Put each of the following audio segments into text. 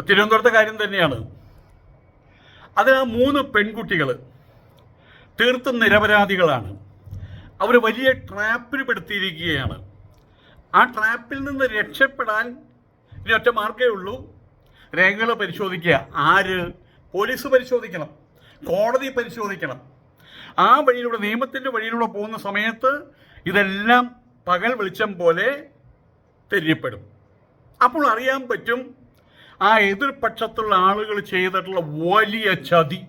തിരുവനന്തപുരത്തെ കാര്യം തന്നെയാണ്. അത് മൂന്ന് പെൺകുട്ടികൾ തീർത്തും നിരപരാധികളാണ്. അവർ വലിയ ട്രാപ്പിൽ പെടുത്തിയിരിക്കുകയാണ്. ആ ട്രാപ്പിൽ നിന്ന് രക്ഷപ്പെടാൻ ഒറ്റ മാർഗേ ഉള്ളൂ. രേഖകൾ പരിശോധിക്കുക. ആര്? പോലീസ് പരിശോധിക്കണം. കോടതി പരിശോധിക്കണം. ആ വഴിയിലൂടെ നിയമത്തിന്റെ വഴിയിലൂടെ പോകുന്ന സമയത്ത് ഇതെല്ലാം പകൽ വെളിച്ചം പോലെ തെരിയപ്പെടും. അപ്പോൾ അറിയാൻ പറ്റും ആ എതിർപക്ഷത്തുള്ള ആളുകൾ ചെയ്തിട്ടുള്ള വലിയ ചതി.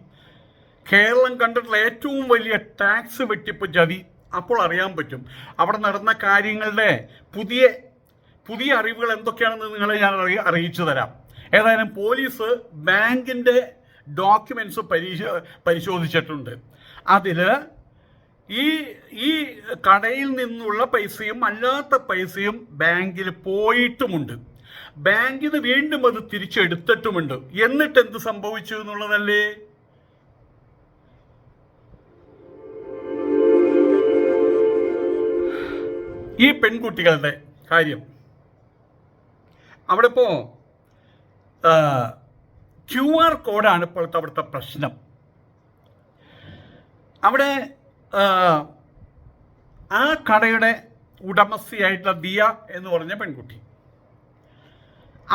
കേരളം കണ്ടിട്ടുള്ള ഏറ്റവും വലിയ ടാക്സ് വെട്ടിപ്പ് ചതി. അപ്പോൾ അറിയാൻ പറ്റും. അവിടെ നടന്ന കാര്യങ്ങളുടെ പുതിയ പുതിയ അറിവുകൾ എന്തൊക്കെയാണെന്ന് നിങ്ങളെ ഞാൻ അറി അറിയിച്ചു തരാം. ഏതായാലും പോലീസ് ബാങ്കിന്റെ ഡോക്യുമെന്റ്സ് പരീക്ഷ പരിശോധിച്ചിട്ടുണ്ട്. അതിൽ ഈ ഈ കടയിൽ നിന്നുള്ള പൈസയും അല്ലാത്ത പൈസയും ബാങ്കിൽ പോയിട്ടുമുണ്ട്. ബാങ്കിൽ നിന്ന് വീണ്ടും അത് തിരിച്ചെടുത്തിട്ടുമുണ്ട്. എന്നിട്ട് എന്ത് സംഭവിച്ചു എന്നുള്ളതല്ലേ? ഈ പെൺകുട്ടികളുടെ കാര്യം. അവിടെ ഇപ്പോൾ ക്യു ആർ കോഡാണ് ഇപ്പോഴത്തെ അവിടുത്തെ പ്രശ്നം. അവിടെ ആ കടയുടെ ഉടമസ്ഥയായിട്ടുള്ള ദിയ എന്ന് പറഞ്ഞ പെൺകുട്ടി.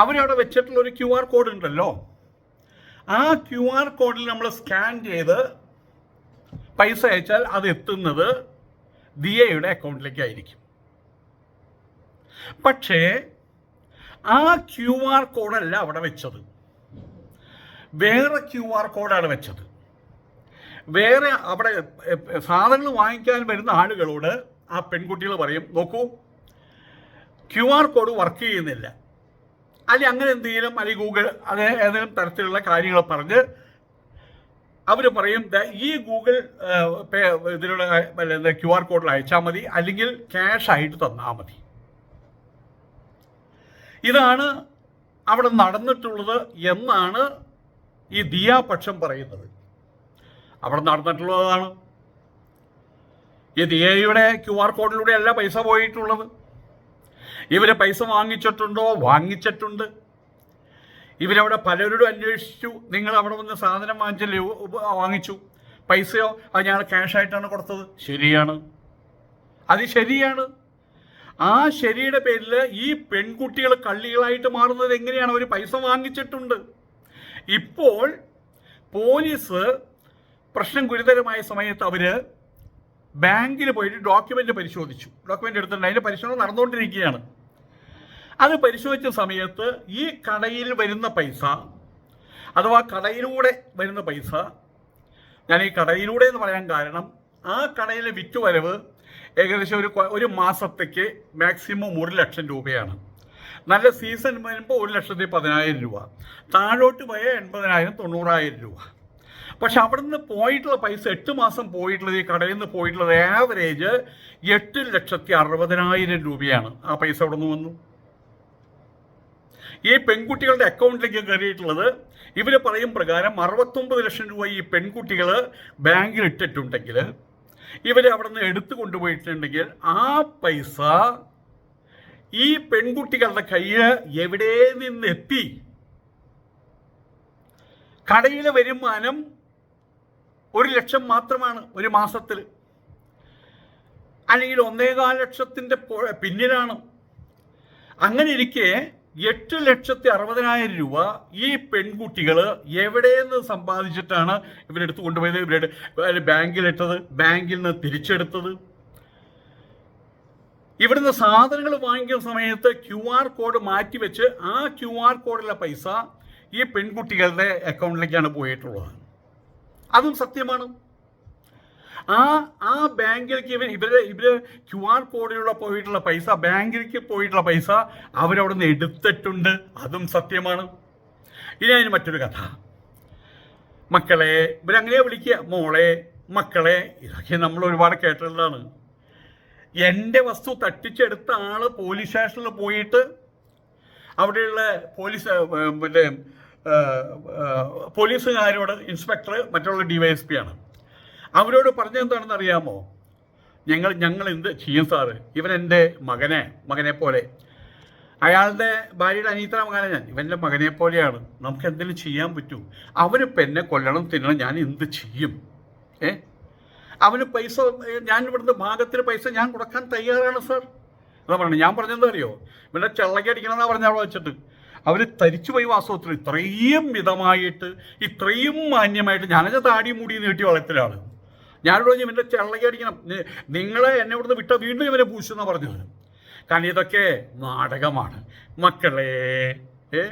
അവരവിടെ വെച്ചിട്ടുള്ള ഒരു ക്യു ആർ കോഡ് ഉണ്ടല്ലോ. ആ ക്യു ആർ കോഡിൽ നമ്മൾ സ്കാൻ ചെയ്ത് പൈസ അയച്ചാൽ അത് എത്തുന്നത് ദിയയുടെ അക്കൗണ്ടിലേക്കായിരിക്കും. പക്ഷേ ആ ക്യു ആർ കോഡല്ല അവിടെ വെച്ചത്. വേറെ ക്യു ആർ കോഡാണ് വെച്ചത്. വേറെ അവിടെ സാധനങ്ങൾ വാങ്ങിക്കാൻ വരുന്ന ആളുകളോട് ആ പെൺകുട്ടികൾ പറയും നോക്കൂ ക്യു ആർ കോഡ് വർക്ക് ചെയ്യുന്നില്ല. അല്ലെങ്കിൽ അങ്ങനെ എന്തെങ്കിലും അല്ലെങ്കിൽ ഗൂഗിൾ അങ്ങനെ ഏതെങ്കിലും തരത്തിലുള്ള കാര്യങ്ങൾ പറഞ്ഞ് അവർ പറയും "ദാ ഈ ഗൂഗിൾ പേ ഇതിലുള്ള ക്യു ആർ കോഡിൽ അയച്ചാൽ മതി അല്ലെങ്കിൽ ക്യാഷ് ആയിട്ട് തന്നാൽ മതി. ഇതാണ് അവിടെ നടന്നിട്ടുള്ളത് എന്നാണ് ഈ ദിയാപക്ഷം പറയുന്നത്. അവിടെ നടന്നിട്ടുള്ളതാണ്. ഈ ദിയയുടെ ക്യു ആർ കോഡിലൂടെയല്ല പൈസ പോയിട്ടുള്ളത്. ഇവർ പൈസ വാങ്ങിച്ചിട്ടുണ്ടോ? വാങ്ങിച്ചിട്ടുണ്ട്. ഇവരവിടെ പലരോടും അന്വേഷിച്ചു. നിങ്ങൾ അവിടെ വന്ന് സാധനം വാങ്ങിച്ചല്ലേ? വാങ്ങിച്ചു. പൈസയോ? അത് ഞങ്ങൾ ക്യാഷായിട്ടാണ് കൊടുത്തത്. ശരിയാണ്. അത് ശരിയാണ്. ആ ശരിയുടെ പേരിൽ ഈ പെൺകുട്ടികൾ കള്ളികളായിട്ട് മാറുന്നത് എങ്ങനെയാണ്? അവർ പൈസ വാങ്ങിച്ചിട്ടുണ്ട്. ഇപ്പോൾ പോലീസ് പ്രശ്നം ഗുരുതരമായ സമയത്ത് അവർ ബാങ്കിൽ പോയിട്ട് ഡോക്യുമെന്റ് പരിശോധിച്ചു. ഡോക്യുമെന്റ് എടുത്തിട്ടുണ്ട്. അതിന്റെ പരിശോധന നടന്നുകൊണ്ടിരിക്കുകയാണ്. അത് പരിശോധിച്ച സമയത്ത് ഈ കടയിൽ വരുന്ന പൈസ അഥവാ കടയിലൂടെ വരുന്ന പൈസ ഞാൻ ഈ കടയിലൂടെ എന്ന് പറയാൻ കാരണം ആ കടയിലെ വിറ്റുവരവ് ഏകദേശം ഒരു ഒരു മാസത്തേക്ക് മാക്സിമം ഒരു ലക്ഷം രൂപയാണ്. നല്ല സീസൺ വരുമ്പോൾ ഒരു ലക്ഷത്തി പതിനായിരം രൂപ. താഴോട്ട് പോയ എൺപതിനായിരം തൊണ്ണൂറായിരം രൂപ. പക്ഷെ അവിടെ നിന്ന് പോയിട്ടുള്ള പൈസ എട്ട് മാസം പോയിട്ടുള്ളത് ഈ കടയിൽ നിന്ന് പോയിട്ടുള്ളത് ആവറേജ് എട്ട് ലക്ഷത്തി അറുപതിനായിരം രൂപയാണ്. ആ പൈസ അവിടെ നിന്ന് വന്നു? ഈ പെൺകുട്ടികളുടെ അക്കൗണ്ടിലേക്ക് കയറിയിട്ടുള്ളത് ഇവർ പറയും പ്രകാരം അറുപത്തൊമ്പത് ലക്ഷം രൂപ ഈ പെൺകുട്ടികൾ ബാങ്കിൽ ഇട്ടിട്ടുണ്ടെങ്കിൽ ഇവർ അവിടെ നിന്ന് എടുത്തു കൊണ്ടുപോയിട്ടുണ്ടെങ്കിൽ ആ പൈസ ഈ പെൺകുട്ടികളുടെ കയ്യിൽ എവിടെ നിന്ന് എത്തി? കടയിലെ വരുമാനം ഒരു ലക്ഷം മാത്രമാണ് ഒരു മാസത്തിൽ. അല്ലെങ്കിൽ ഒന്നേകാൽ ലക്ഷത്തിന്റെ പിന്നിലാണ്. അങ്ങനെ ഇരിക്കെ എട്ട് ലക്ഷത്തി അറുപതിനായിരം രൂപ ഈ പെൺകുട്ടികൾ എവിടെയെന്ന് സമ്പാദിച്ചിട്ടാണ് ഇവരെടുത്ത് കൊണ്ടുപോയത്? ഇവരുടെ ബാങ്കിലിട്ടത് ബാങ്കിൽ നിന്ന് തിരിച്ചെടുത്തത്? ഇവിടുന്ന് സാധനങ്ങൾ വാങ്ങിക്കുന്ന സമയത്ത് ക്യു ആർ കോഡ് മാറ്റിവെച്ച് ആ ക്യു ആർ കോഡിലെ പൈസ ഈ പെൺകുട്ടികളുടെ അക്കൗണ്ടിലേക്കാണ് പോയിട്ടുള്ളത്. അതും സത്യമാണ്? ആ ആ ബാങ്കിലേക്ക് ഇവർ ഇവർ ഇവർ ക്യു ആർ കോഡിലൂടെ പോയിട്ടുള്ള പൈസ ബാങ്കിലേക്ക് പോയിട്ടുള്ള പൈസ അവരവിടെ നിന്ന് എടുത്തിട്ടുണ്ട്. അതും സത്യമാണ്. ഇനി അതിന് മറ്റൊരു കഥ. മക്കളെ ഇവരങ്ങനെ വിളിക്കുക. മോളെ മക്കളെ ഇതൊക്കെ നമ്മൾ ഒരുപാട് കേട്ടിട്ടുള്ളതാണ്. എന്റെ വസ്തു തട്ടിച്ചെടുത്ത ആൾ പോലീസ് സ്റ്റേഷനിൽ പോയിട്ട് അവിടെയുള്ള പോലീസ് പിന്നെ പോലീസുകാരോട് ഇൻസ്പെക്ടർ മറ്റുള്ള ഡി വൈ എസ് പി ആണ്. അവരോട് പറഞ്ഞെന്താണെന്ന് അറിയാമോ ഞങ്ങൾ ഞങ്ങൾ എന്ത് ചെയ്യും സാറ് ഇവൻ എന്റെ മകനെ മകനെ പോലെ. അയാളുടെ ഭാര്യയുടെ അനീത്ര മകനെ ഞാൻ. ഇവന്റെ മകനെ പോലെയാണ്. നമുക്ക് എന്തെങ്കിലും ചെയ്യാൻ പറ്റൂ. അവനിപ്പോൾ എന്നെ കൊല്ലണം തിന്നണം ഞാൻ എന്ത് ചെയ്യും? ഏ? അവന് പൈസ ഞാൻ ഇവിടുന്ന് ഭാഗത്തിന് പൈസ ഞാൻ കൊടുക്കാൻ തയ്യാറാണ് സാർ എന്താ പറഞ്ഞു ഞാൻ പറഞ്ഞെന്താ അറിയോ ഇവിടെ ചെള്ളക്കി അടിക്കണമെന്നാ പറഞ്ഞ വെച്ചിട്ട്. അവർ തരിച്ചു പോയി വാസ്തവത്തിൽ. ഇത്രയും മിതമായിട്ട് ഇത്രയും മാന്യമായിട്ട് ഞാനത് താടി മൂടി നീട്ടി വളർത്തലാണ് ഞാനിവിടെ പറഞ്ഞു ഇവന്റെ അടിക്കണം. നിങ്ങളെ എന്നെ ഇവിടുന്ന് വിട്ട വീണ്ടും ഇവനെ പൂശുന്ന പറഞ്ഞു കാരണം ഇതൊക്കെ നാടകമാണ്. മക്കളെ ഏ?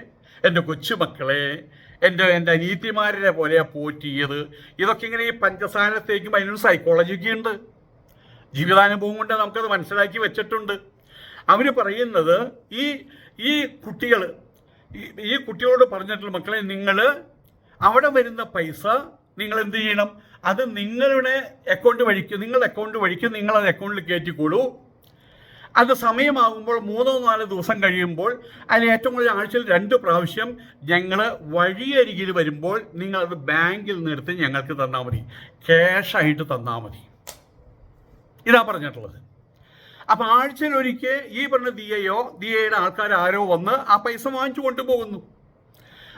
എന്റെ കൊച്ചുമക്കളെ എന്റെ എന്റെ അനീതിമാരെ പോലെ പോറ്റിയത്. ഇതൊക്കെ ഇങ്ങനെ ഈ പഞ്ചസാരത്തേക്കും അതിനൊരു സൈക്കോളജിക്ക് ഉണ്ട്. ജീവിതാനുഭവം കൊണ്ട് നമുക്കത് മനസ്സിലാക്കി വെച്ചിട്ടുണ്ട്. അവർ പറയുന്നത് ഈ ഈ കുട്ടികൾ ഈ കുട്ടികളോട് പറഞ്ഞിട്ടുള്ള മക്കളെ നിങ്ങൾ അവിടെ വരുന്ന പൈസ നിങ്ങൾ എന്ത് ചെയ്യണം അത് നിങ്ങളുടെ അക്കൗണ്ട് വഴിക്ക് നിങ്ങളുടെ അക്കൗണ്ട് വഴിക്ക് നിങ്ങൾ അത് അക്കൗണ്ടിൽ കയറ്റിക്കോളൂ. അത് സമയമാകുമ്പോൾ മൂന്നോ നാലോ ദിവസം കഴിയുമ്പോൾ അതിൽ ഏറ്റവും കൂടുതൽ ആഴ്ചയിൽ രണ്ട് പ്രാവശ്യം ഞങ്ങൾ വഴിയരികിൽ വരുമ്പോൾ നിങ്ങൾ അത് ബാങ്കിൽ നിർത്തി ഞങ്ങൾക്ക് തന്നാൽ മതി. ക്യാഷായിട്ട് തന്നാൽ മതി. ഇതാ പറഞ്ഞിട്ടുള്ളത്. അപ്പം ആഴ്ചയിൽ ഒരിക്കൽ ഈ പറഞ്ഞ ദിയയോ ദിയയുടെ ആൾക്കാർ ആരോ വന്ന് ആ പൈസ വാങ്ങിച്ചു കൊണ്ടുപോകുന്നു.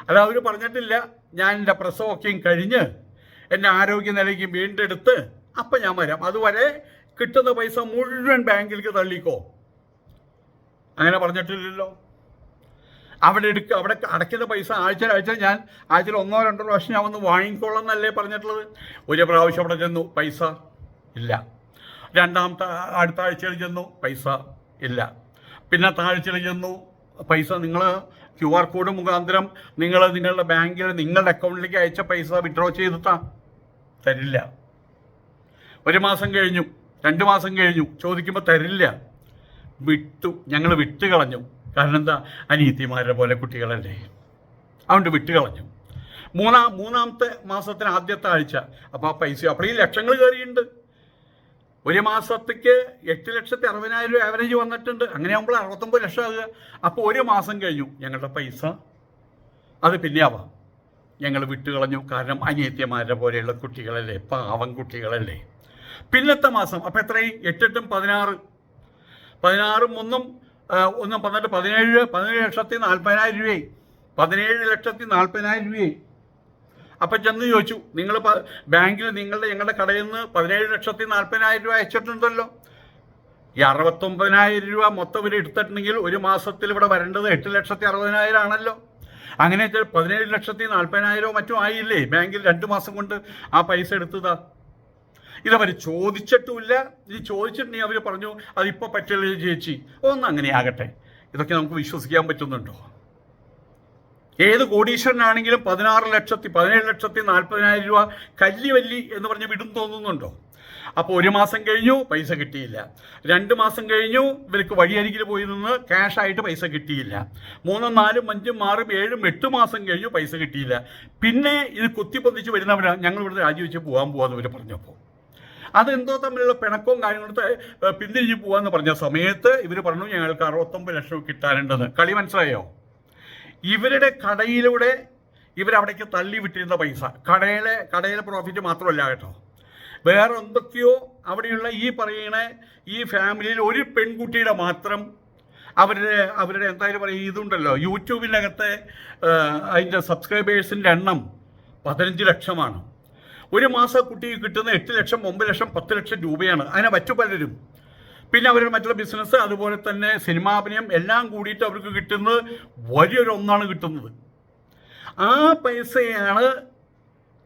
അത് അവർ പറഞ്ഞിട്ടില്ല. ഞാൻ എന്റെ പ്രസവമൊക്കെയും കഴിഞ്ഞ് എന്റെ ആരോഗ്യനിലയ്ക്ക് വീണ്ടെടുത്ത് അപ്പം ഞാൻ വരാം. അതുവരെ കിട്ടുന്ന പൈസ മുഴുവൻ ബാങ്കിലേക്ക് തള്ളിക്കോ. അങ്ങനെ പറഞ്ഞിട്ടില്ലല്ലോ. അവിടെ എടുക്കുക അവിടെ അടയ്ക്കുന്ന പൈസ ആഴ്ച ആഴ്ച ഞാൻ ആഴ്ചയിൽ ഒന്നോ രണ്ടോ പ്രാവശ്യം ഞാൻ വന്ന് വാങ്ങിക്കോളാം എന്നല്ലേ പറഞ്ഞിട്ടുള്ളത്? ഒരു പ്രാവശ്യം അവിടെ ചെന്നു പൈസ ഇല്ല. രണ്ടാമത്തെ അടുത്ത ആഴ്ചയിൽ ചെന്നു പൈസ ഇല്ല. പിന്നെ ആഴ്ചയിൽ ചെന്നു പൈസ നിങ്ങൾ ക്യു ആർ കോഡ് മുഖാന്തരം നിങ്ങൾ നിങ്ങളുടെ ബാങ്കിൽ നിങ്ങളുടെ അക്കൗണ്ടിലേക്ക് അയച്ച പൈസ വിഡ്രോ ചെയ്തിട്ടാ. തരില്ല. ഒരു മാസം കഴിഞ്ഞു രണ്ട് മാസം കഴിഞ്ഞു ചോദിക്കുമ്പോൾ തരില്ല. വിട്ടു ഞങ്ങൾ വിട്ട് കളഞ്ഞു. കാരണം എന്താ? അനീതിമാരെ പോലെ കുട്ടികളല്ലേ. അതുകൊണ്ട് വിട്ട് കളഞ്ഞു. മൂന്നാം മൂന്നാമത്തെ മാസത്തിന് ആദ്യത്തെ ആഴ്ച. അപ്പോൾ ആ പൈസ അപ്പോൾ ഈ ലക്ഷങ്ങൾ കയറിയിട്ടുണ്ട് ഒരു മാസത്തേക്ക് എട്ട് ലക്ഷത്തി അറുപതിനായിരം രൂപ ആവറേജ് വന്നിട്ടുണ്ട്. അങ്ങനെ ആകുമ്പോൾ അറുപത്തൊമ്പത് ലക്ഷം ആകുക. അപ്പോൾ ഒരു മാസം കഴിഞ്ഞു ഞങ്ങളുടെ പൈസ. അത് പിന്നെ ആവാം. ഞങ്ങൾ വിട്ടുകളഞ്ഞു. കാരണം അനിയത്യമാരുടെ പോലെയുള്ള കുട്ടികളല്ലേ? പാവം കുട്ടികളല്ലേ? പിന്നത്തെ മാസം അപ്പം എത്രയും എട്ടെട്ടും പതിനാറ്. പതിനാറും ഒന്നും ഒന്നും പന്ത്രണ്ട് പതിനേഴ് പതിനേഴ് ലക്ഷത്തി നാൽപ്പതിനായിരം രൂപയായി. പതിനേഴ് ലക്ഷത്തി നാൽപ്പതിനായിരം രൂപയായി. അപ്പം ചെന്ന് ചോദിച്ചു നിങ്ങൾ ബാങ്കിൽ നിങ്ങളുടെ ഞങ്ങളുടെ കടയിൽ നിന്ന് പതിനേഴ് ലക്ഷത്തി നാൽപ്പതിനായിരം രൂപ അയച്ചിട്ടുണ്ടല്ലോ. ഈ അറുപത്തൊമ്പതിനായിരം രൂപ മൊത്തം ഇവർ എടുത്തിട്ടുണ്ടെങ്കിൽ ഒരു മാസത്തിൽ ഇവിടെ വരേണ്ടത് എട്ട് ലക്ഷത്തി അറുപതിനായിരം ആണല്ലോ. അങ്ങനെ വെച്ചാൽ പതിനേഴ് ലക്ഷത്തി നാൽപ്പതിനായിരമോ മറ്റും ആയില്ലേ? ബാങ്കിൽ രണ്ട് മാസം കൊണ്ട് ആ പൈസ എടുത്തതാ. ഇതവർ ചോദിച്ചിട്ടുമില്ല. ഇത് ചോദിച്ചിട്ടുണ്ടെങ്കിൽ അവർ പറഞ്ഞു അതിപ്പോൾ പറ്റില്ല ചേച്ചി. ഒന്ന് അങ്ങനെ ആകട്ടെ. ഇതൊക്കെ നമുക്ക് വിശ്വസിക്കാൻ പറ്റുന്നുണ്ടോ? ഏത് കോടീശ്വരനാണെങ്കിലും പതിനാറ് ലക്ഷത്തി പതിനേഴ് ലക്ഷത്തി നാൽപ്പതിനായിരം രൂപ കല്ലി വല്ലി എന്ന് പറഞ്ഞ് വിടും തോന്നുന്നുണ്ടോ? അപ്പോൾ ഒരു മാസം കഴിഞ്ഞു പൈസ കിട്ടിയില്ല. രണ്ട് മാസം കഴിഞ്ഞു ഇവർക്ക് വഴിയരികിൽ പോയി നിന്ന് ക്യാഷായിട്ട് പൈസ കിട്ടിയില്ല. മൂന്നും നാലും അഞ്ചും ആറും ഏഴും എട്ട് മാസം കഴിഞ്ഞു പൈസ കിട്ടിയില്ല. പിന്നെ ഇത് കുത്തിപ്പൊന്തിച്ച് വരുന്നവരാണ് ഞങ്ങൾ ഇവിടുന്ന് രാജിവെച്ച് പോകാൻ പോകാമെന്ന് ഇവർ പറഞ്ഞപ്പോൾ അതെന്തോ തമ്മിലുള്ള പിണക്കവും കാര്യങ്ങളും ത- ഏഹ് പിന്തിരിഞ്ഞ് പോകാമെന്ന് പറഞ്ഞ സമയത്ത് ഇവർ പറഞ്ഞു ഞങ്ങൾക്ക് അറുപത്തൊമ്പത് ലക്ഷം കിട്ടാനുണ്ടെന്ന്. കളി മനസ്സിലായോ? ഇവരുടെ കടയിലൂടെ ഇവരവിടേക്ക് തള്ളി വിട്ടിരുന്ന പൈസ. കടയിലെ കടയിലെ പ്രോഫിറ്റ് മാത്രമല്ല കേട്ടോ. വേറെ എന്തൊക്കെയോ അവിടെയുള്ള ഈ പറയുന്ന ഈ ഫാമിലിയിൽ ഒരു പെൺകുട്ടിയുടെ മാത്രം അവരുടെ അവരുടെ എന്തായാലും പറയുക ഇതുണ്ടല്ലോ. യൂട്യൂബിനകത്തെ അതിന്റെ സബ്സ്ക്രൈബേഴ്സിന്റെ എണ്ണം പതിനഞ്ച് ലക്ഷമാണ്. ഒരു മാസം കുട്ടി കുട്ടിക്ക് കിട്ടുന്ന എട്ട് ലക്ഷം ഒമ്പത് ലക്ഷം പത്ത് ലക്ഷം രൂപയാണ്. അതിനെ മറ്റു പലരും. പിന്നെ അവരുടെ മറ്റുള്ള ബിസിനസ് അതുപോലെ തന്നെ സിനിമാഭിനയം എല്ലാം കൂടിയിട്ട് അവർക്ക് കിട്ടുന്നത് വലിയൊരു ഒന്നാണ് കിട്ടുന്നത്. ആ പൈസയാണ്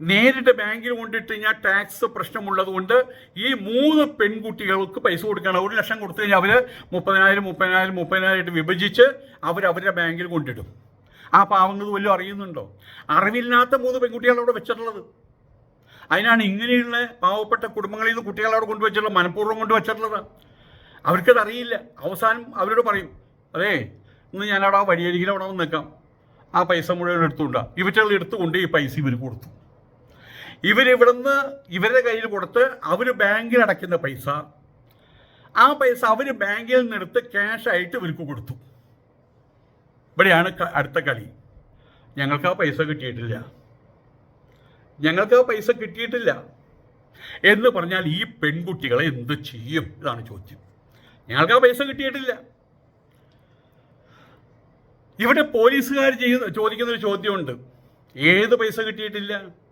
നേരിട്ട് ബാങ്കിൽ കൊണ്ടിട്ട് കഴിഞ്ഞാൽ ടാക്സ് പ്രശ്നമുള്ളത് കൊണ്ട് ഈ മൂന്ന് പെൺകുട്ടികൾക്ക് പൈസ കൊടുക്കണം ഒരു ലക്ഷം കൊടുത്തു കഴിഞ്ഞാൽ അവർ മുപ്പതിനായിരം മുപ്പതിനായിരം ആയിട്ട് വിഭജിച്ച് അവർ അവരുടെ ബാങ്കിൽ കൊണ്ടിടും. ആ പാവങ്ങൾ വല്ലതും അറിയുന്നുണ്ടോ? അറിവില്ലാത്ത മൂന്ന് പെൺകുട്ടികളാണ് അവിടെ വെച്ചിട്ടുള്ളത്. അതിനാണ് ഇങ്ങനെയുള്ള പാവപ്പെട്ട കുടുംബങ്ങളിൽ നിന്ന് കുട്ടികളെ അവിടെ കൊണ്ടുവച്ചിട്ടുള്ളത് മനഃപൂർവം കൊണ്ടുവച്ചിട്ടുള്ളത്. അവർക്കത് അറിയില്ല. അവസാനം അവരോട് പറയും അതേ ഇന്ന് ഞാനവിടെ ആ വഴിയരികിൽ വന്ന് നിൽക്കാം. ആ പൈസ മുഴുവൻ എടുത്തുകൊണ്ടാണ് ഇവറ്റകൾ എടുത്തുകൊണ്ട് ഈ പൈസ ഇവർ കൊടുത്തു. ഇവരിവിടുന്ന് ഇവരുടെ കയ്യിൽ കൊടുത്ത് അവർ ബാങ്കിൽ അടയ്ക്കുന്ന പൈസ. ആ പൈസ അവർ ബാങ്കിൽ നിന്നെടുത്ത് ക്യാഷായിട്ട് ഇവർക്ക് കൊടുത്തു. ഇവിടെയാണ് അടുത്ത കളി. ഞങ്ങൾക്ക് ആ പൈസ കിട്ടിയിട്ടില്ല. ഞങ്ങൾക്ക് ആ പൈസ കിട്ടിയിട്ടില്ല. എന്ന് പറഞ്ഞാൽ ഈ പെൺകുട്ടികളെ എന്ത് ചെയ്യും? ഇതാണ് ചോദ്യം. ഞങ്ങൾക്ക് ആ പൈസ കിട്ടിയിട്ടില്ല. ഇവിടെ പോലീസുകാർ ചെയ്യുന്ന ചോദിക്കുന്ന ഒരു ചോദ്യമുണ്ട്. ഏത് പൈസ കിട്ടിയിട്ടില്ല?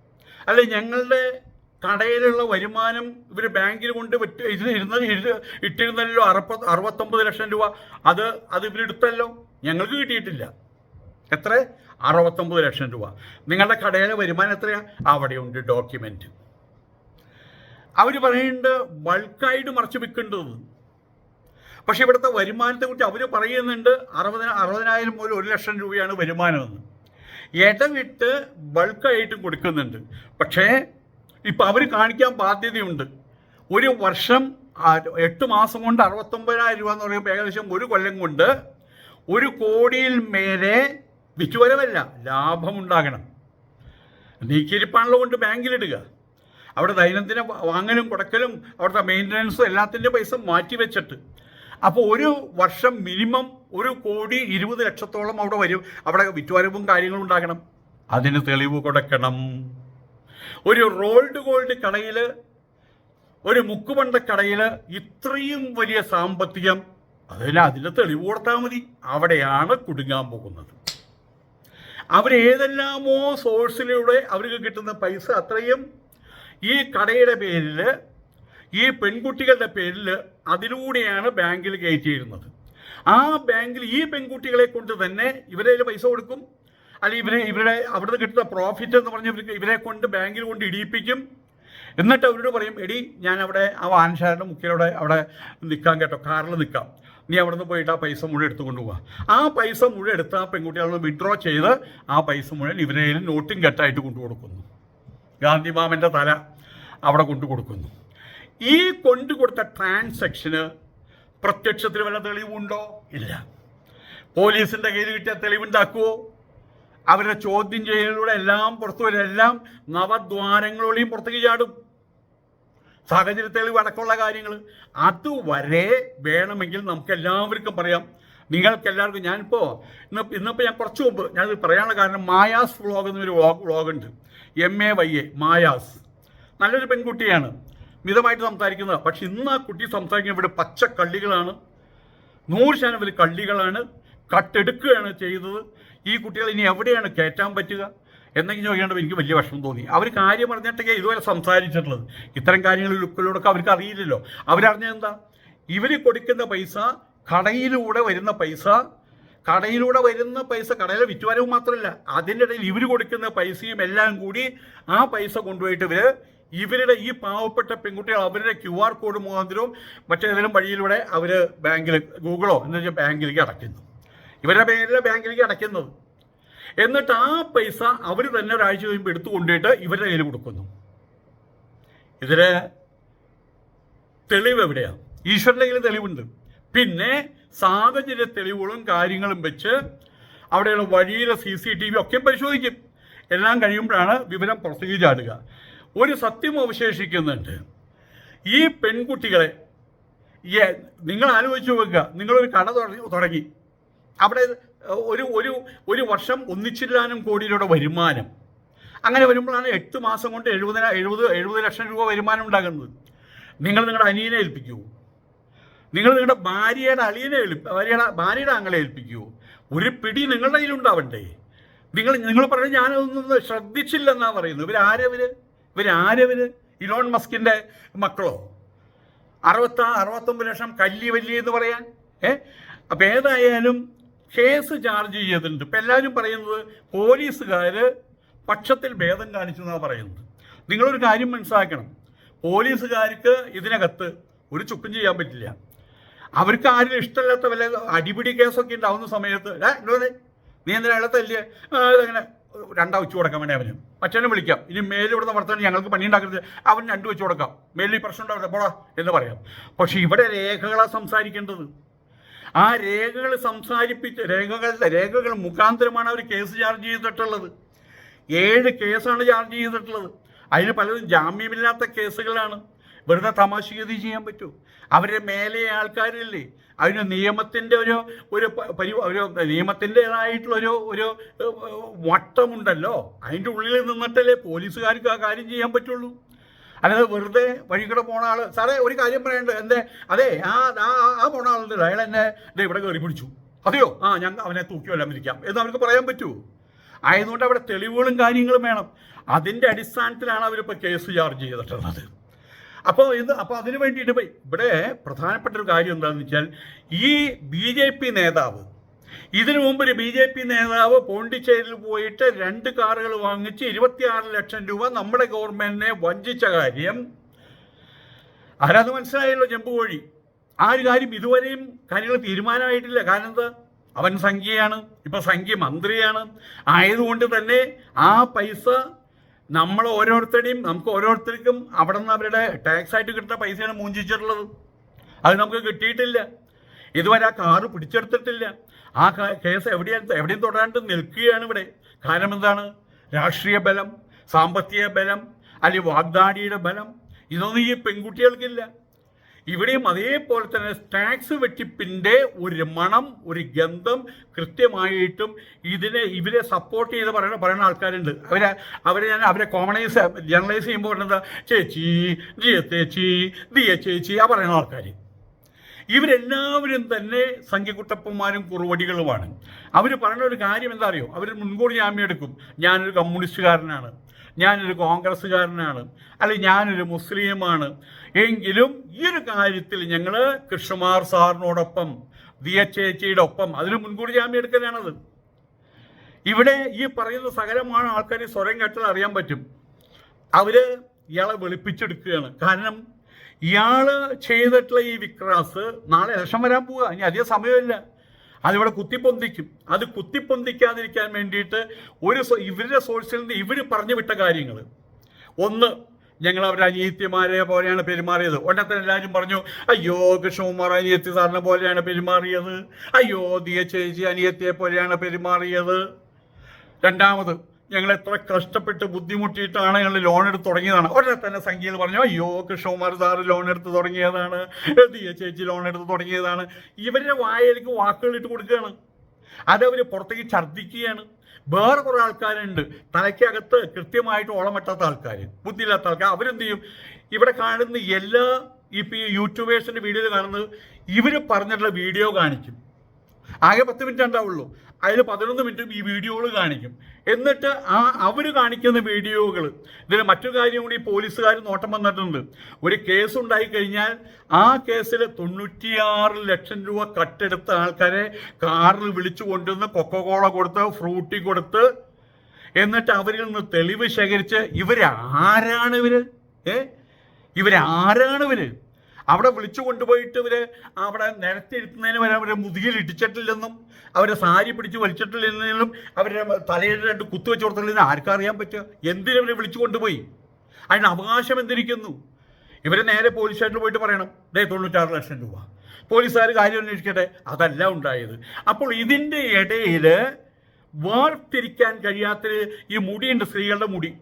അല്ല ഞങ്ങളുടെ കടയിലുള്ള വരുമാനം ഇവർ ബാങ്കിൽ കൊണ്ട് ഇരുന്ന ഇട്ടിരുന്നല്ലോ അറുപ അറുപത്തൊമ്പത് ലക്ഷം രൂപ. അത് അത് ഇവരെടുത്തല്ലോ ഞങ്ങൾക്ക് കിട്ടിയിട്ടില്ല. എത്ര? അറുപത്തൊമ്പത് ലക്ഷം രൂപ. നിങ്ങളുടെ കടയിലെ വരുമാനം എത്രയാണ് അവിടെയുണ്ട് ഡോക്യുമെന്റ്. അവർ പറയുന്നുണ്ട് ബൾക്കായിട്ട് മറച്ചു വിൽക്കേണ്ടത്. പക്ഷേ ഇവിടുത്തെ വരുമാനത്തെ കുറിച്ച് അവർ പറയുന്നുണ്ട് അറുപതിന അറുപതിനായിരം മുതൽ ഒരു ലക്ഷം രൂപയാണ് വരുമാനമെന്ന്. ഇടവിട്ട് ബൾക്കായിട്ട് കൊടുക്കുന്നുണ്ട്. പക്ഷേ ഇപ്പം അവർ കാണിക്കാൻ ബാധ്യതയുണ്ട്. ഒരു വർഷം എട്ട് മാസം കൊണ്ട് അറുപത്തൊമ്പതിനായിരം രൂപ എന്ന് പറയുമ്പോൾ ഏകദേശം ഒരു കൊല്ലം കൊണ്ട് ഒരു കോടിയിൽ മേലെ വിറ്റുവരവല്ല ലാഭമുണ്ടാകണം. നീക്കിയിരിപ്പാണല്ലോ കൊണ്ട് ബാങ്കിലിടുക. അവിടെ ദൈനംദിന വാങ്ങലും കൊടുക്കലും അവിടുത്തെ മെയിന്റനൻസും എല്ലാത്തിന്റെ പൈസ മാറ്റി വെച്ചിട്ട് അപ്പോൾ ഒരു വർഷം മിനിമം ഒരു കോടി ഇരുപത് ലക്ഷത്തോളം അവിടെ വരും. അവിടെ വിറ്റുവരവും കാര്യങ്ങളും ഉണ്ടാകണം. അതിന് തെളിവ് കൊടുക്കണം. ഒരു റോൾഡ് ഗോൾഡ് കടയിൽ ഒരു മുക്കുപണ്ട കടയിൽ ഇത്രയും വലിയ സാമ്പത്തികം അതിന് അതിന് തെളിവ് കൊടുത്താൽ മതി. അവിടെയാണ് കുടുങ്ങാൻ പോകുന്നത്. അവരേതെല്ലാമോ സോഴ്സിലൂടെ അവർക്ക് കിട്ടുന്ന പൈസ അത്രയും ഈ കടയുടെ പേരിൽ ഈ പെൺകുട്ടികളുടെ പേരിൽ അതിലൂടെയാണ് ബാങ്കിൽ കയറ്റിയിരുന്നത്. ആ ബാങ്കിൽ ഈ പെൺകുട്ടികളെ കൊണ്ട് തന്നെ ഇവരെ പൈസ കൊടുക്കും. അല്ലെങ്കിൽ ഇവരെ ഇവരുടെ അവിടുന്ന് കിട്ടുന്ന പ്രോഫിറ്റ് എന്ന് പറഞ്ഞ് ഇവരെ കൊണ്ട് ബാങ്കിൽ കൊണ്ട് ഇടിയിപ്പിക്കും. എന്നിട്ട് അവരോട് പറയും എടി ഞാൻ അവിടെ ആ വാനശാലയുടെ മുക്കിലൂടെ അവിടെ നിൽക്കാം കേട്ടോ കാറിൽ നിൽക്കാം. നീ അവിടെ പോയിട്ട് ആ പൈസ മുഴുവൻ എടുത്തു കൊണ്ടുപോകാം ആ പൈസ മുഴുവൻ എടുത്ത് ആ പെൺകുട്ടികളെ വിഡ്രോ ചെയ്ത് ആ പൈസ മുഴുവൻ ഇവരെ നോട്ടും കെട്ടായിട്ട് കൊണ്ടു കൊടുക്കുന്നു. ഗാന്ധി മാമന്റെ തല അവിടെ കൊണ്ടു കൊടുക്കുന്നു. ഈ കൊണ്ടുകൊടുത്ത ട്രാൻസാക്ഷന് പ്രത്യക്ഷത്തിൽ വല്ല തെളിവുണ്ടോ? ഇല്ല. പോലീസിന്റെ കയ്യിൽ കിട്ടിയ തെളിവുണ്ടാക്കുവോ? അവരുടെ ചോദ്യം ചെയ്യലിലൂടെ എല്ലാം പുറത്തു വരും. എല്ലാം നവദ്വാരങ്ങളോടെയും പുറത്തേക്ക് ചാടും. സാഹചര്യ തെളിവ് അടക്കമുള്ള കാര്യങ്ങൾ അതുവരെ വേണമെങ്കിൽ നമുക്ക് എല്ലാവർക്കും പറയാം. നിങ്ങൾക്ക് എല്ലാവർക്കും ഞാനിപ്പോൾ ഇന്ന് ഇന്നിപ്പോൾ ഞാൻ കുറച്ച് മുമ്പ് ഞാനിത് പറയാനുള്ള കാരണം മായാസ് വ്ളോഗ് എന്നൊരു vlog വ്ളോഗുണ്ട് M A Y A Maya's. നല്ലൊരു പെൺകുട്ടിയാണ്. മിതമായിട്ട് സംസാരിക്കുന്നത്. പക്ഷെ ഇന്ന് ആ കുട്ടി സംസാരിക്കുന്ന ഇവിടെ പച്ച കള്ളികളാണ് നൂറ് ശതമാനം വലിയ കള്ളികളാണ് കട്ടെടുക്കുകയാണ് ചെയ്തത്. ഈ കുട്ടികൾ ഇനി എവിടെയാണ് കയറ്റാൻ പറ്റുക എന്നെങ്കിലും ചോദിക്കേണ്ടത് എനിക്ക് വലിയ വിഷമം തോന്നി. അവർ കാര്യം പറഞ്ഞിട്ടൊക്കെ ഇതുവരെ സംസാരിച്ചിട്ടുള്ളത്. ഇത്തരം കാര്യങ്ങൾ ലുക്കിലൂടെയൊക്കെ അവർക്ക് അറിയില്ലല്ലോ. അവരറിഞ്ഞെന്താ ഇവർ കൊടുക്കുന്ന പൈസ കടയിലൂടെ വരുന്ന പൈസ കടയിലൂടെ വരുന്ന പൈസ കടയിലെ വിറ്റുവരവ് മാത്രമല്ല അതിന്റെ ഇടയിൽ ഇവർ കൊടുക്കുന്ന പൈസയും എല്ലാം കൂടി ആ പൈസ കൊണ്ടുപോയിട്ട് ഇവർ ഇവരുടെ ഈ പാവപ്പെട്ട പെൺകുട്ടികൾ അവരുടെ ക്യു ആർ കോഡ് മുഖാന്തരവും മറ്റേതെങ്കിലും വഴിയിലൂടെ അവർ ബാങ്കിൽ ഗൂഗിളോ എന്ന് വെച്ചാൽ ബാങ്കിലേക്ക് അടയ്ക്കുന്നു. ഇവരുടെ പേരിലെ ബാങ്കിലേക്ക് അടയ്ക്കുന്നത് എന്നിട്ട് ആ പൈസ അവർ തന്നെ ഒരാഴ്ച കഴിയുമ്പോൾ എടുത്തു കൊണ്ടിട്ട് ഇവരുടെ കയ്യിൽ കൊടുക്കുന്നു. ഇതിന് തെളിവ് എവിടെയാണ് ഈശ്വരന്റെ കയ്യിൽ തെളിവുണ്ട്. പിന്നെ സാഹചര്യ തെളിവുകളും കാര്യങ്ങളും വെച്ച് അവിടെയുള്ള വഴിയിലെ സി സി ടി വി ഒക്കെ പരിശോധിക്കും. എല്ലാം കഴിയുമ്പോഴാണ് വിവരം പുറത്തേക്ക് ചാടുക. ഒരു സത്യം അവശേഷിക്കുന്നുണ്ട്. ഈ പെൺകുട്ടികളെ നിങ്ങൾ ആലോചിച്ച് നോക്കുക. നിങ്ങളൊരു കട തുടങ്ങി അവിടെ ഒരു ഒരു ഒരു വർഷം ഒന്നിച്ചിരുന്നാലും കോടി രൂപയുടെ വരുമാനം. അങ്ങനെ വരുമ്പോഴാണ് എട്ട് മാസം കൊണ്ട് എഴുപതിന എഴുപത് എഴുപത് ലക്ഷം രൂപ വരുമാനം ഉണ്ടാകുന്നത്. നിങ്ങൾ നിങ്ങളുടെ അനിയനെ ഏൽപ്പിക്കൂ. നിങ്ങൾ നിങ്ങളുടെ ഭാര്യയുടെ അളിയനെ ഭാര്യയുടെ ഭാര്യയുടെ അങ്ങളെ ഏൽപ്പിക്കൂ. ഒരു പിടി നിങ്ങളുടെ കയ്യിലുണ്ടാവണ്ടേ? നിങ്ങൾ നിങ്ങൾ പറയുന്നത് ഞാനതൊന്നും ശ്രദ്ധിച്ചില്ലെന്നാണ് പറയുന്നത്. ഇവരാരവര്? ഇവരാരവര് ഇലോൺ മസ്കിന്റെ മക്കളോ? അറുപത്താ അറുപത്തൊമ്പത് ലക്ഷം കല്ലി വല്ലി എന്ന് പറയാൻ? ഏ? അപ്പം ഏതായാലും കേസ് ചാർജ് ചെയ്തിട്ടുണ്ട് ഇപ്പം എല്ലാവരും പറയുന്നത് പോലീസുകാർ പക്ഷത്തിൽ ഭേദം കാണിച്ചു എന്നാണ് പറയുന്നത്. നിങ്ങളൊരു കാര്യം മനസ്സിലാക്കണം. പോലീസുകാർക്ക് ഇതിനകത്ത് ഒരു ചുക്കും ചെയ്യാൻ പറ്റില്ല. അവർക്ക് ആരും ഇഷ്ടമല്ലാത്ത വല്ല അടിപിടി കേസൊക്കെ ഉണ്ടാവുന്ന സമയത്ത് ഏ നീ എന്തിനാ ഇളത്തല്ലേ അങ്ങനെ രണ്ടാ വെച്ച് കൊടുക്കാൻ വേണ്ടി അവന്. അച്ഛനും വിളിക്കാം. ഇനി മേലിൽ ഇവിടുന്ന് വർത്തമാനം ഞങ്ങൾക്ക് പണി ഉണ്ടാക്കരുത് അവൻ രണ്ട് വെച്ച് കൊടുക്കാം. മേലിൽ പ്രശ്നം ഉണ്ടാവില്ല. പോടാ എന്ന് പറയാം. പക്ഷെ ഇവിടെ രേഖകളാണ് സംസാരിക്കേണ്ടത്. ആ രേഖകൾ സംസാരിപ്പിച്ച് രേഖകൾ രേഖകൾ മുഖാന്തരമാണ് അവർ കേസ് ചാർജ് ചെയ്തിട്ടുള്ളത്. ഏഴ് കേസാണ് ചാർജ് ചെയ്തിട്ടുള്ളത്. അതിന് പലതും ജാമ്യമില്ലാത്ത കേസുകളാണ്. വെറുതെ തമാശഗതി ചെയ്യാൻ പറ്റൂ. അവരുടെ മേലെ ആൾക്കാരില്ലേ? അതിന് നിയമത്തിന്റെ ഒരു ഒരു പരി ഒരു നിയമത്തിന്റെതായിട്ടുള്ള ഒരു വട്ടമുണ്ടല്ലോ. അതിന്റെ ഉള്ളിൽ നിന്നിട്ടല്ലേ പോലീസുകാർക്ക് ആ കാര്യം ചെയ്യാൻ പറ്റുള്ളൂ. അല്ലാതെ വെറുതെ വഴികൂടെ പോണ ആൾ സാറേ ഒരു കാര്യം പറയണ്ടേ. എന്തേ അതെ ആ ആ പോണ ആളുണ്ട് അയാൾ എന്നെ ഇവിടെ കയറി പിടിച്ചു. അതെയോ? ആ ഞങ്ങൾ അവനെ തൂക്കി വല്ലാൻ വിധിക്കാം എന്ന് അവർക്ക് പറയാൻ പറ്റുമോ ആയതുകൊണ്ട് അവിടെ തെളിവുകളും കാര്യങ്ങളും വേണം. അതിന്റെ അടിസ്ഥാനത്തിലാണ് അവരിപ്പോൾ കേസ് ചാർജ് ചെയ്തിട്ടുള്ളത്. അപ്പോൾ ഇത് അപ്പോൾ അതിനു വേണ്ടിയിട്ട് ഇവിടെ പ്രധാനപ്പെട്ട ഒരു കാര്യം എന്താണെന്ന് വെച്ചാൽ ഈ ബി ജെ പി നേതാവ് ഇതിനു മുമ്പ് ഒരു ബി ജെ പി നേതാവ് പോണ്ടിച്ചേരിയിൽ പോയിട്ട് രണ്ട് കാറുകൾ വാങ്ങിച്ച് ഇരുപത്തിയാറ് ലക്ഷം രൂപ നമ്മുടെ ഗവൺമെന്റിനെ വഞ്ചിച്ച കാര്യം. ആരാത് മനസ്സിലായല്ലോ ചെമ്പുകോഴി ആ ഒരു കാര്യം ഇതുവരെയും കാര്യങ്ങൾ തീരുമാനമായിട്ടില്ല. കാരണം എന്താ? അവൻ സംഖ്യയാണ്. ഇപ്പൊ സംഖ്യ മന്ത്രിയാണ്. ആയതുകൊണ്ട് തന്നെ ആ പൈസ നമ്മൾ ഓരോരുത്തരുടെയും നമുക്ക് ഓരോരുത്തർക്കും അവിടെ നിന്ന് അവരുടെ ടാക്സ് ആയിട്ട് കിട്ടുന്ന പൈസയാണ് മൂഞ്ചിച്ചിട്ടുള്ളത്. അത് നമുക്ക് കിട്ടിയിട്ടില്ല. ഇതുവരെ ആ കാറ് പിടിച്ചെടുത്തിട്ടില്ല. ആ കേസ് എവിടെയാണ് എവിടെയും തുടരാണ്ട് നിൽക്കുകയാണ് ഇവിടെ. കാരണം എന്താണ്? രാഷ്ട്രീയ ബലം സാമ്പത്തിക ബലം അല്ലെങ്കിൽ വാഗ്ദാടിയുടെ ബലം. ഇതൊന്നും ഈ പെൺകുട്ടികൾക്കില്ല. ഇവിടെയും അതേപോലെ തന്നെ ടാക്സ് വെട്ടിപ്പിന്റെ ഒരു മണം ഒരു ഗന്ധം കൃത്യമായിട്ടും ഇതിനെ ഇവരെ സപ്പോർട്ട് ചെയ്ത് പറയുന്ന പറയുന്ന ആൾക്കാരുണ്ട്. അവരെ അവരെ ഞാൻ അവരെ കോമണൈസ് ജനറലൈസ് ചെയ്യുമ്പോൾ പറയുന്നത് ചേച്ചി ജിയ ചേച്ചി ദിയ ചേച്ചി ആ പറയുന്ന ആൾക്കാർ ഇവരെല്ലാവരും തന്നെ സംഖ്യക്കുട്ടപ്പന്മാരും കുറുവടികളുമാണ്. അവർ പറയുന്ന ഒരു കാര്യം എന്താ അറിയോ? അവർ മുൻകൂർ ജാമ്യം എടുക്കും. ഞാനൊരു കമ്മ്യൂണിസ്റ്റുകാരനാണ്. ഞാനൊരു കോൺഗ്രസ്സുകാരനാണ് അല്ലെങ്കിൽ ഞാനൊരു മുസ്ലിമാണ്. എങ്കിലും ഈ ഒരു കാര്യത്തിൽ ഞങ്ങൾ കൃഷ്ണമാർ സാറിനോടൊപ്പം ദിയ ചേച്ചിയുടെ ഒപ്പം അതിന് മുൻകൂർ ജാമ്യം എടുക്കലാണത്. ഇവിടെ ഈ പറയുന്ന സകലമാണ് ആൾക്കാർ സ്വരം കേട്ടത് അറിയാൻ പറ്റും. അവർ ഇയാളെ വെളുപ്പിച്ചെടുക്കുകയാണ്. കാരണം ഇയാൾ ചെയ്തിട്ടുള്ള ഈ വിക്രാസ് നാളെ ഇലക്ഷൻ വരാൻ പോവുക. ഇനി അധികം സമയമില്ല. അതിവിടെ കുത്തിപ്പൊന്തിക്കും. അത് കുത്തിപ്പൊന്തിക്കാതിരിക്കാൻ വേണ്ടിയിട്ട് ഒരു ഇവരുടെ സോഴ്സിൽ നിന്ന് ഇവർ പറഞ്ഞു വിട്ട കാര്യങ്ങൾ ഒന്ന് ഞങ്ങൾ അവരുടെ അനിയത്തിമാരെ പോലെയാണ് പെരുമാറിയത്. ഉടനെ എല്ലാവരും പറഞ്ഞു അയ്യോ കൃഷ്ണകുമാർ അനിയത്തി സാറിനെ പോലെയാണ് പെരുമാറിയത്. അയ്യോ ദിയ ചേച്ചി അനിയത്തിയെ പോലെയാണ് പെരുമാറിയത്. രണ്ടാമത് ഞങ്ങൾ എത്ര കഷ്ടപ്പെട്ട് ബുദ്ധിമുട്ടിയിട്ടാണ് ഞങ്ങൾ ലോൺ എടുത്ത് തുടങ്ങിയതാണ്. ഉടനെ തന്നെ സംഖ്യയിൽ പറഞ്ഞു അയ്യോ കൃഷ്ണകുമാർ സാറ് ലോൺ എടുത്ത് തുടങ്ങിയതാണ് ദിയ ചേച്ചി ലോൺ എടുത്ത് തുടങ്ങിയതാണ്. ഇവരുടെ വായയിലേക്ക് വാക്കുകൾ ഇട്ട് കൊടുക്കുകയാണ്. അതവർ പുറത്തേക്ക് ഛർദ്ദിക്കുകയാണ്. വേറെ കുറേ ആൾക്കാരുണ്ട്. തലയ്ക്കകത്ത് കൃത്യമായിട്ട് ഓളം ആൾക്കാർ ബുദ്ധിയില്ലാത്ത ആൾക്കാർ അവരെന്ത് ചെയ്യും? ഇവിടെ കാണുന്ന എല്ലാ ഇപ്പം ഈ യൂട്യൂബേഴ്സിന്റെ വീഡിയോയിൽ കാണുന്നത് ഇവർ പറഞ്ഞിട്ടുള്ള വീഡിയോ കാണിക്കും. ആകെ പത്ത് മിനിറ്റ് ഉണ്ടാവുള്ളൂ. അതിൽ പതിനൊന്ന് മിനിറ്റും ഈ വീഡിയോകൾ കാണിക്കും. എന്നിട്ട് ആ അവർ കാണിക്കുന്ന വീഡിയോകൾ ഇതിൽ മറ്റു കാര്യം കൂടി പോലീസുകാർ നോട്ടം വന്നിട്ടുണ്ട്. ഒരു കേസ് ഉണ്ടായി കഴിഞ്ഞാൽ ആ കേസിൽ തൊണ്ണൂറ്റിയാറ് ലക്ഷം രൂപ കട്ടെടുത്ത ആൾക്കാരെ കാറിൽ വിളിച്ചു കൊണ്ടുവന്ന് കൊക്കകോള കൊടുത്ത് ഫ്രൂട്ടി കൊടുത്ത് എന്നിട്ട് അവരിൽ നിന്ന് തെളിവ് ശേഖരിച്ച് ഇവരാരാണ് ഇവർ? ഏ? ഇവരാരാണ് ഇവർ? അവിടെ വിളിച്ചു കൊണ്ടുപോയിട്ട് ഇവർ അവിടെ നിരത്തിയിരുത്തുന്നതിന് വരെ അവരെ മുതുകിൽ ഇടിച്ചിട്ടില്ലെന്നും അവരെ സാരി പിടിച്ച് വലിച്ചിട്ടില്ലെന്നും അവരുടെ തലയിൽ രണ്ട് കുത്തു വെച്ച് കൊടുത്തില്ലെന്ന് ആർക്കറിയാൻ പറ്റുക? എന്തിനവരെ വിളിച്ചു കൊണ്ടുപോയി? അതിന് അവകാശം എന്തിരിക്കുന്നു? ഇവരെ നേരെ പോലീസ് സ്റ്റേഷനിൽ പോയിട്ട് പറയണം. ദേ തൊണ്ണൂറ്റാറ് ലക്ഷം രൂപ. പോലീസുകാർ കാര്യം അന്വേഷിക്കട്ടെ. അതല്ല ഉണ്ടായത്. അപ്പോൾ ഇതിന്റെ ഇടയിൽ വേർതിരിക്കാൻ കഴിയാത്ത ഈ മുടിയുണ്ട് സ്ത്രീകളുടെ മുടി.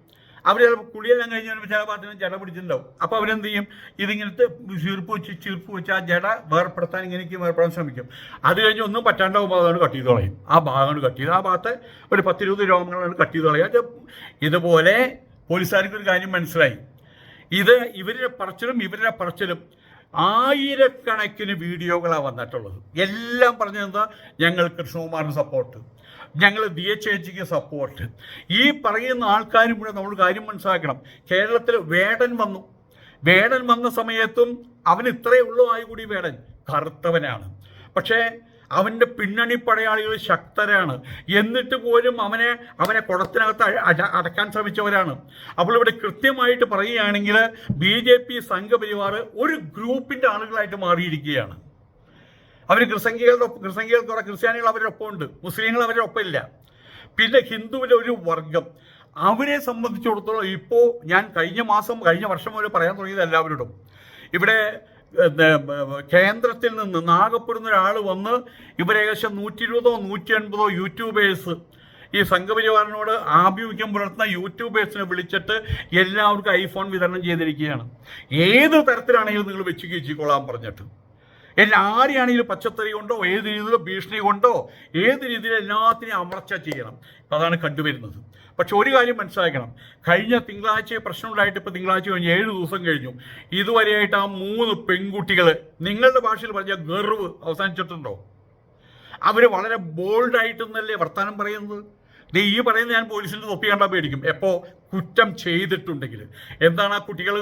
അവർ ചിലപ്പോൾ കുളിയെല്ലാം കഴിഞ്ഞ് വരുമ്പോൾ ചില ഭാഗത്തിന് ജട പിടിച്ചിട്ടുണ്ടാവും. അപ്പോൾ അവരെന്ത് ചെയ്യും? ഇതിങ്ങനത്തെ ചീർപ്പ് വെച്ച് ചീർപ്പ് വെച്ച് ആ ജട വേർപ്പെടുത്താൻ ഇങ്ങനെയൊക്കെ വേർപ്പെടാൻ ശ്രമിക്കും. അത് കഴിഞ്ഞ് ഒന്നും പറ്റാണ്ടാവുമ്പോൾ അതാണ് കട്ട് ചെയ്ത് കളയും. ആ ഭാഗമാണ് കട്ട് ചെയ്ത് ആ ഭാഗത്തെ ഒരു പത്തിരുപത് രോഗങ്ങളാണ് കട്ട് ചെയ്ത് കളയുക ഇതുപോലെ പോലീസുകാർക്ക് ഒരു കാര്യം മനസ്സിലായി. ഇത് ഇവരുടെ പറച്ചിലും ഇവരുടെ പറച്ചിലും ആയിരക്കണക്കിന് വീഡിയോകളാണ് വന്നിട്ടുള്ളത്. എല്ലാം പറഞ്ഞെന്താ ഞങ്ങൾ കൃഷ്ണകുമാറിന് സപ്പോർട്ട് ഞങ്ങൾ ഡി എച്ച് എച്ചിക്ക് സപ്പോർട്ട് ഈ പറയുന്ന ആൾക്കാരും കൂടെ നമ്മൾ കാര്യം മനസ്സിലാക്കണം. കേരളത്തിൽ വേടൻ വന്നു. വേടൻ വന്ന സമയത്തും അവൻ ഇത്രയേ ഉള്ളൂ ആയി കൂടി വേടൻ. കറുത്തവനാണ്. പക്ഷേ അവന്റെ പിന്നണി പടയാളികൾ ശക്തരാണ്. എന്നിട്ട് പോലും അവനെ അവനെ കുടത്തിനകത്ത് അടക്കാൻ ശ്രമിച്ചവരാണ്. അപ്പോൾ ഇവിടെ കൃത്യമായിട്ട് പറയുകയാണെങ്കിൽ ബി ജെ പി സംഘപരിവാർ ഒരു ഗ്രൂപ്പിന്റെ ആളുകളായിട്ട് മാറിയിരിക്കുകയാണ്. അവർ ക്രിസംഖ്യകളുടെ ഒപ്പം കുറേ ക്രിസ്ത്യാനികൾ അവരുടെ ഒപ്പമുണ്ട്. മുസ്ലിങ്ങൾ അവരുടെ ഒപ്പമില്ല. പിന്നെ ഹിന്ദുവിന്റെ ഒരു വർഗം. അവരെ സംബന്ധിച്ചിടത്തോളം ഇപ്പോൾ ഞാൻ കഴിഞ്ഞ മാസം കഴിഞ്ഞ വർഷം വരെ പറയാൻ തുടങ്ങിയത് എല്ലാവരോടും. ഇവിടെ കേന്ദ്രത്തിൽ നിന്ന് നാഗപ്പെടുന്ന ഒരാൾ വന്ന് ഇവർ ഏകദേശം നൂറ്റി ഇരുപതോ നൂറ്റി എൺപതോ യൂട്യൂബേഴ്സ് ഈ സംഘപരിവാറിനോട് ആഭിമുഖ്യം പുലർത്തുന്ന യൂട്യൂബേഴ്സിനെ വിളിച്ചിട്ട് എല്ലാവർക്കും ഐഫോൺ വിതരണം ചെയ്തിരിക്കുകയാണ്. ഏത് തരത്തിലാണെങ്കിലും നിങ്ങൾ വെച്ച് കീച്ചിക്കൊള്ളാൻ പറഞ്ഞിട്ട്. എല്ലാ ആരെയാണെങ്കിലും പച്ചത്തറി കൊണ്ടോ ഏത് രീതിയിലോ ഭീഷണി കൊണ്ടോ ഏത് രീതിയിലും എല്ലാത്തിനെയും അമർച്ച ചെയ്യണം. അതാണ് കണ്ടുവരുന്നത്. പക്ഷെ ഒരു കാര്യം മനസ്സിലാക്കണം. കഴിഞ്ഞ തിങ്കളാഴ്ച പ്രശ്നമുണ്ടായിട്ട് ഇപ്പോൾ തിങ്കളാഴ്ച കഴിഞ്ഞ് ഏഴ് ദിവസം കഴിഞ്ഞു. ഇതുവരെയായിട്ട് ആ മൂന്ന് പെൺകുട്ടികൾ നിങ്ങളുടെ ഭാഷയിൽ പറഞ്ഞ ഗർവ് അവസാനിച്ചിട്ടുണ്ടോ? അവർ വളരെ ബോൾഡായിട്ടെന്നല്ലേ വർത്തമാനം പറയുന്നത്? ഈ പറയുന്നത് ഞാൻ പോലീസിന്റെ തൊപ്പി കണ്ടാൽ പേടിക്കും. എപ്പോൾ കുറ്റം ചെയ്തിട്ടുണ്ടെങ്കിൽ. എന്താണ് ആ കുട്ടികൾ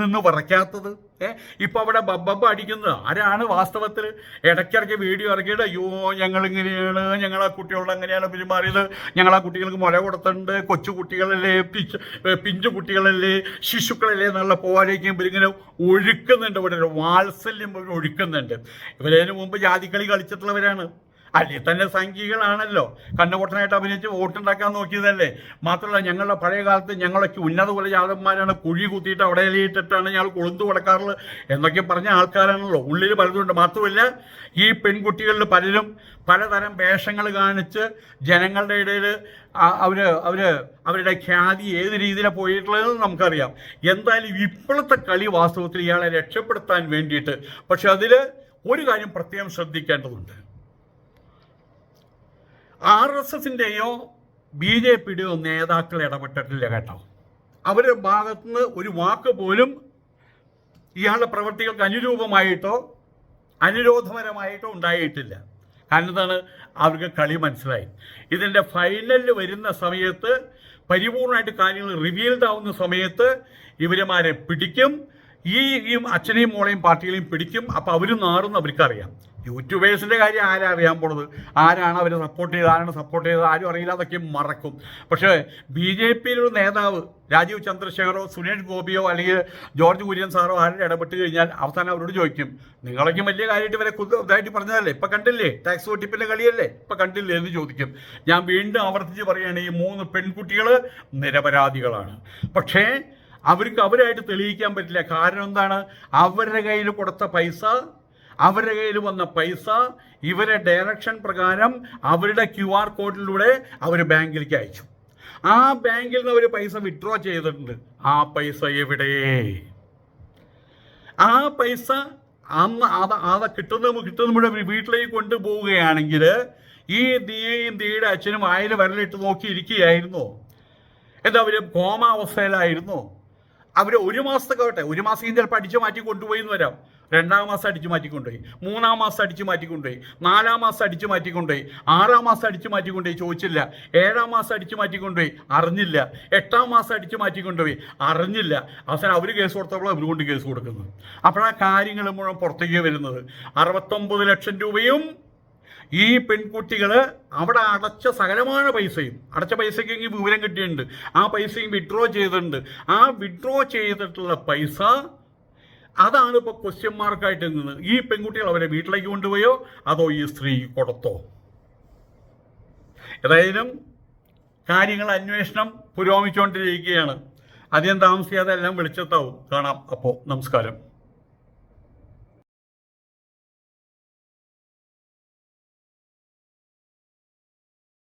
നിന്ന് പറയ്ക്കാത്തത് ഏ? ഇപ്പോൾ അവിടെ ബബ്ബബ്ബ അടിക്കുന്നത്. ആരാണ് വാസ്തവത്തിൽ? ഇടയ്ക്കിടയ്ക്ക് വീഡിയോ ഇറക്കിയിട്ട് അയ്യോ ഞങ്ങൾ ഇങ്ങനെയാണ് ഞങ്ങൾ ആ കുട്ടികളോട് അങ്ങനെയാണ് പെരുമാറിയത്. ഞങ്ങൾ ആ കുട്ടികൾക്ക് മുല കൊടുത്തിട്ടുണ്ട്. കൊച്ചു കുട്ടികളല്ലേ പിച്ച് പിഞ്ചു കുട്ടികളല്ലേ ശിശുക്കളല്ലേ നല്ല പോവാലേക്കും ഇവരിങ്ങനെ ഒഴുക്കുന്നുണ്ട്. ഇവിടെ വാത്സല്യം ഒഴുക്കുന്നുണ്ട്. ഇവരതിന് മുമ്പ് ജാതിക്കളി കളിച്ചിട്ടുള്ളവരാണ്. അല്ലെങ്കിൽ തന്നെ സംഖ്യകളാണല്ലോ കണ്ണുപൊട്ടനായിട്ട് അഭിനയിച്ച് വോട്ടുണ്ടാക്കാൻ നോക്കിയതല്ലേ? മാത്രമല്ല ഞങ്ങളുടെ പഴയ കാലത്ത് ഞങ്ങളൊക്കെ ഉന്നത കുലജാതന്മാരാണ് കുഴി കുത്തിയിട്ട് അവിടെ ഇലയിട്ടിട്ടാണ് ഞങ്ങൾ കൊളുന്തു കൊടുക്കാറുള്ളത് എന്നൊക്കെ പറഞ്ഞ ആൾക്കാരാണല്ലോ. ഉള്ളിൽ പലതുണ്ട്. മാത്രമല്ല ഈ പെൺകുട്ടികളിൽ പലരും പലതരം വേഷങ്ങൾ കാണിച്ച് ജനങ്ങളുടെ ഇടയിൽ അവർ അവർ അവരുടെ ഖ്യാതി ഏത് രീതിയിലാണ് പോയിട്ടുള്ളതെന്ന് നമുക്കറിയാം. എന്തായാലും ഇപ്പോഴത്തെ കളി വാസ്തവത്തിൽ ഇയാളെ രക്ഷപ്പെടുത്താൻ വേണ്ടിയിട്ട്. പക്ഷെ അതിൽ ഒരു കാര്യം പ്രത്യേകം ശ്രദ്ധിക്കേണ്ടതുണ്ട്. ആർ എസ് എസിന്റെയോ ബി ജെ പിയുടെയോ നേതാക്കൾ ഇടപെട്ടിട്ടില്ല കേട്ടോ. അവരുടെ ഭാഗത്തുനിന്ന് ഒരു വാക്ക് പോലും ഇയാളുടെ പ്രവൃത്തികൾക്ക് അനുരൂപമായിട്ടോ അനുരോധപരമായിട്ടോ ഉണ്ടായിട്ടില്ല. കാരണം എന്താണ്? അവർക്ക് കളി മനസ്സിലായി. ഇതിന്റെ ഫൈനലിൽ വരുന്ന സമയത്ത് പരിപൂർണമായിട്ട് കാര്യങ്ങൾ റിവീൽഡ് ആവുന്ന സമയത്ത് ഇവരുമാരെ പിടിക്കും. ഈ ഈ അച്ഛനെയും മോളെയും പാർട്ടികളെയും പിടിക്കും. അപ്പോൾ അവർ നാറും അവർക്കറിയാം. യൂട്യൂബേഴ്സിന്റെ കാര്യം ആരാ അറിയാൻ പോണത്? ആരാണ് അവരെ സപ്പോർട്ട് ചെയ്തത്? ആരാണ് സപ്പോർട്ട് ചെയ്തത്? ആരും അറിയില്ല മറക്കും. പക്ഷേ ബി ജെ പിയിലൊരു നേതാവ് രാജീവ് ചന്ദ്രശേഖറോ സുനേഷ് ഗോപിയോ അല്ലെങ്കിൽ ജോർജ് കുര്യൻ സാറോ ആരുടെ ഇടപെട്ട് കഴിഞ്ഞാൽ അവസാനം അവരോട് ചോദിക്കും നിങ്ങളൊക്കെ വലിയ കാര്യമായിട്ട് ഇവരെ ഇതായിട്ട് പറഞ്ഞതല്ലേ? ഇപ്പം കണ്ടില്ലേ? ടാക്സ് വെട്ടിപ്പിന്റെ കളിയല്ലേ? ഇപ്പം കണ്ടില്ലേ? എന്ന് ചോദിക്കും. ഞാൻ വീണ്ടും ആവർത്തിച്ച് പറയുകയാണ് ഈ മൂന്ന് പെൺകുട്ടികൾ നിരപരാധികളാണ്. പക്ഷേ അവർക്ക് അവരായിട്ട് തെളിയിക്കാൻ പറ്റില്ല. കാരണം എന്താണ്? അവരുടെ കയ്യിൽ കൊടുത്ത പൈസ അവരുടെ കയ്യിൽ വന്ന പൈസ ഇവരെ ഡയറക്ഷൻ പ്രകാരം അവരുടെ ക്യു ആർ കോഡിലൂടെ അവർ ബാങ്കിലേക്ക് അയച്ചു. ആ ബാങ്കിൽ നിന്ന് അവർ പൈസ വിഡ്രോ ചെയ്തിട്ടുണ്ട്. ആ പൈസ എവിടെ? ആ പൈസ അന്ന് അത് അത് കിട്ടുന്ന കിട്ടുന്ന വീട്ടിലേക്ക് കൊണ്ടുപോവുകയാണെങ്കിൽ ഈ ദിയയും ദിയുടെ അച്ഛനും ആയിരം വരലിട്ട് നോക്കിയിരിക്കുകയായിരുന്നോ എന്താ അവർ കോമാവസ്ഥയിലായിരുന്നോ? അവർ ഒരു മാസത്തൊക്കെ ആവട്ടെ ഒരു മാസം ചിലപ്പോൾ അടിച്ചു മാറ്റി കൊണ്ടുപോയി എന്ന് വരാം. രണ്ടാം മാസം അടിച്ചു മാറ്റിക്കൊണ്ടുപോയി. മൂന്നാം മാസം അടിച്ചു മാറ്റിക്കൊണ്ടുപോയി. നാലാം മാസം അടിച്ചു മാറ്റിക്കൊണ്ടുപോയി. ആറാം മാസം അടിച്ചു മാറ്റിക്കൊണ്ടുപോയി ചോദിച്ചില്ല. ഏഴാം മാസം അടിച്ചു മാറ്റിക്കൊണ്ടുപോയി. അറിഞ്ഞില്ല. എട്ടാം മാസം അടിച്ചു മാറ്റിക്കൊണ്ടുപോയി. അറിഞ്ഞില്ല. അവസാനം അവർ കേസ് കൊടുത്തപ്പോൾ അവർ കൊണ്ട് കേസ് കൊടുക്കുന്നത്. അപ്പോഴാ കാര്യങ്ങൾ മുഴുവൻ പുറത്തേക്ക് വരുന്നത്. അറുപത്തൊമ്പത് ലക്ഷം രൂപയും ഈ പെൺകുട്ടികൾ അവിടെ അടച്ച സകലമായ പൈസയും അടച്ച പൈസയ്ക്ക് വിവരം കിട്ടിയിട്ടുണ്ട്. ആ പൈസയും വിഡ്രോ ചെയ്തിട്ടുണ്ട്. ആ വിഡ്രോ ചെയ്തിട്ടുള്ള പൈസ അതാണ് ഇപ്പോൾ ക്വസ്റ്റ്യൻ മാർക്കായിട്ട് നിന്ന് ഈ പെൺകുട്ടികൾ അവരെ വീട്ടിലേക്ക് കൊണ്ടുപോയോ? അതോ ഈ സ്ത്രീ കൊടുത്തോ? ഏതായാലും കാര്യങ്ങൾ അന്വേഷണം പുരോഗമിച്ചുകൊണ്ടിരിക്കുകയാണ്. അധികം താമസിയാതെ എല്ലാം വെളിച്ചത്താവും. കാണാം. അപ്പോൾ നമസ്കാരം.